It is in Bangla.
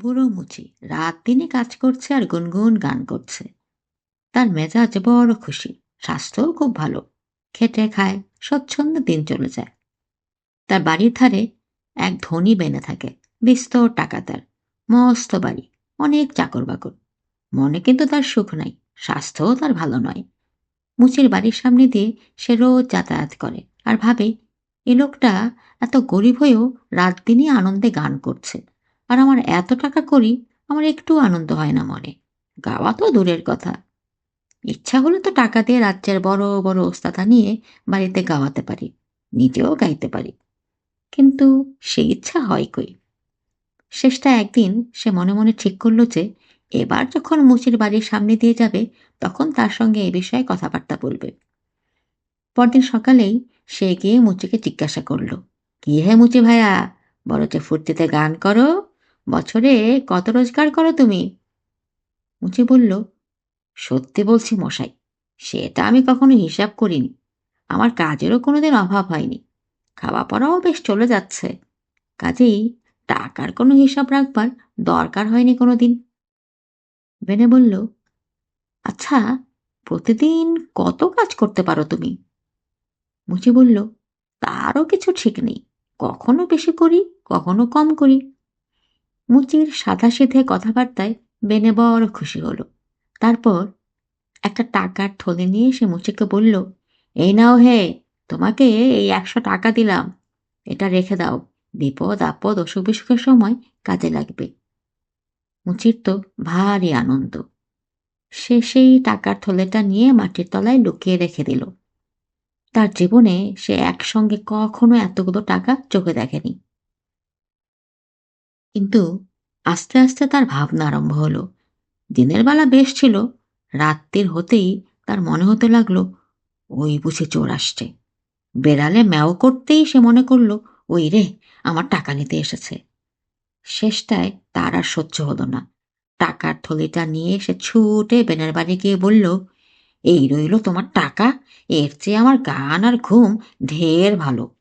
বুড়ো মুচি রাত দিনে কাজ করছে আর গুনগুন গান করছে। তার মেজাজ বড় খুশি, স্বাস্থ্যও খুব ভালো, খেটে খায়, স্বচ্ছন্দ দিন চলে যায়। তার বাড়ির ধারে এক ধনী বেনে থাকে, বিস্তর টাকা তার, মস্ত বাড়ি, অনেক চাকর বাকর মনে কিন্তু তার সুখ নাই, স্বাস্থ্যও তার ভালো নয়। মুচির বাড়ির সামনে দিয়ে সে রোজ যাতায়াত করে আর ভাবে, এ লোকটা এত গরিব হয়েও রাত দিনই আনন্দে গান করছে। আর আমার এত টাকা করি, আমার একটু আনন্দ হয় না মনে গাওয়া তো দূরের কথা। ইচ্ছা হলে তো টাকা দিয়ে রাজ্যের বড় বড় ওস্তাদা নিয়ে বাড়িতে গাওয়াতে পারি, নিজেও গাইতে পারি। কিন্তু সেই ইচ্ছা হয় কই? শেষটা একদিন সে মনে মনে ঠিক করল যে, এবার যখন মুচির বাড়ির সামনে দিয়ে যাবে, তখন তার সঙ্গে এ বিষয়ে কথাবার্তা বলবে। পরদিন সকালেই সে গিয়ে মুচিকে জিজ্ঞাসা করল, কি হে মুচি ভাইয়া? বড় যে ফুর্তিতে গান করো? বছরে কত রোজগার করো তুমি? মুচি বলল, সত্যি বলছি মশাই সেটা আমি কখনো হিসাব করিনি। আমার কাজেরও কোনোদিন অভাব হয়নি। খাওয়া পড়াও বেশ চলে যাচ্ছে। কাজেই টাকার কোনো হিসাব রাখবার দরকার হয়নি কোনো দিন বেনে বলল আচ্ছা প্রতিদিন কত কাজ করতে পারো তুমি? মুচি বলল, তারও কিছু ঠিক নেই। কখনো বেশি করি, কখনো কম করি। মুচির সাদা সাদাসিধে কথাবার্তায় বেনে বড় খুশি হলো। তারপর একটা টাকার থলে নিয়ে সে মুচিকে বলল, এই নাও হে, তোমাকে এই একশো টাকা দিলাম। এটা রেখে দাও। বিপদ আপদ অসুখ বিসুখের সময় কাজে লাগবে। মুচির তো ভারী আনন্দ। সে সেই টাকার থলেটা নিয়ে মাটির তলায় লুকিয়ে রেখে দিল। তার জীবনে সে একসঙ্গে কখনো এতগুলো টাকা চোখে দেখেনি। কিন্তু আস্তে আস্তে তার ভাবনা আরম্ভ হলো। দিনের বেলা বেশ ছিল, রাত্রির হতেই তার মনে হতে লাগল, ওই বুঝে চোর আসছে। বেড়ালে ম্যাও করতেই সে মনে করল, ওই রে, আমার টাকা নিতে এসেছে। শেষটায় তার আর সহ্য হলো না। টাকার থলিটা নিয়ে সে ছুটে বেনের বাড়ি গিয়ে বলল, এই রইল তোমার টাকা, এর চেয়ে আমার গান আর ঘুম ঢের ভালো।